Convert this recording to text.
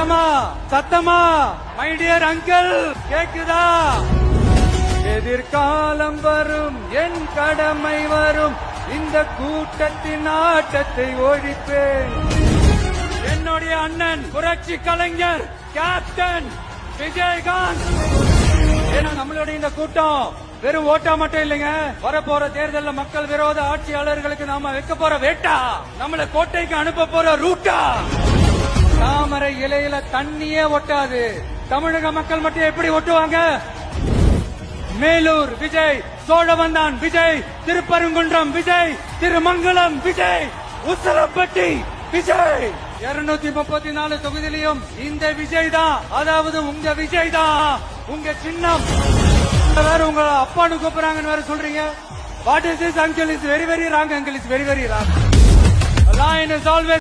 சத்தமா சத்தமா my dear uncle கேக்குதா? எதிர்காலம் வரும் என் கடமை வரும் இந்த கூட்டத்தின் ஆட்டத்தை ஒழிப்பேன். என்னுடைய அண்ணன் புரட்சி கலைஞர் கேப்டன் விஜயகாந்த். ஏன்னா நம்மளுடைய இந்த கூட்டம் வெறும் ஓட்டா மட்டும் இல்லைங்க. வரப்போற தேர்தல்ல மக்கள் விரோத ஆட்சியாளர்களுக்கு நாம வைக்க போற வேட்டா. நம்மள கோட்டைக்கு அனுப்ப போற ரூட்டா. இலையில தண்ணியே ஒட்டாது. தமிழக மக்கள் மட்டும் எப்படி ஒட்டுவாங்க? மேலூர் விஜய் சோழவந்தான் விஜய் திருப்பரங்குன்றம் விஜய் திருமங்கலம் விஜய் உசலப்பட்டி விஜய். இருநூத்தி முப்பத்தி நாலு தொகுதியிலையும் இந்த விஜய் தான். அதாவது உங்க விஜய் தான். உங்க சின்னம். வேற உங்க அப்பான்னு கூப்பிடுறாங்கன்னு வேற சொல்றீங்க. What is this uncle is very very wrong uncle is very very wrong line is always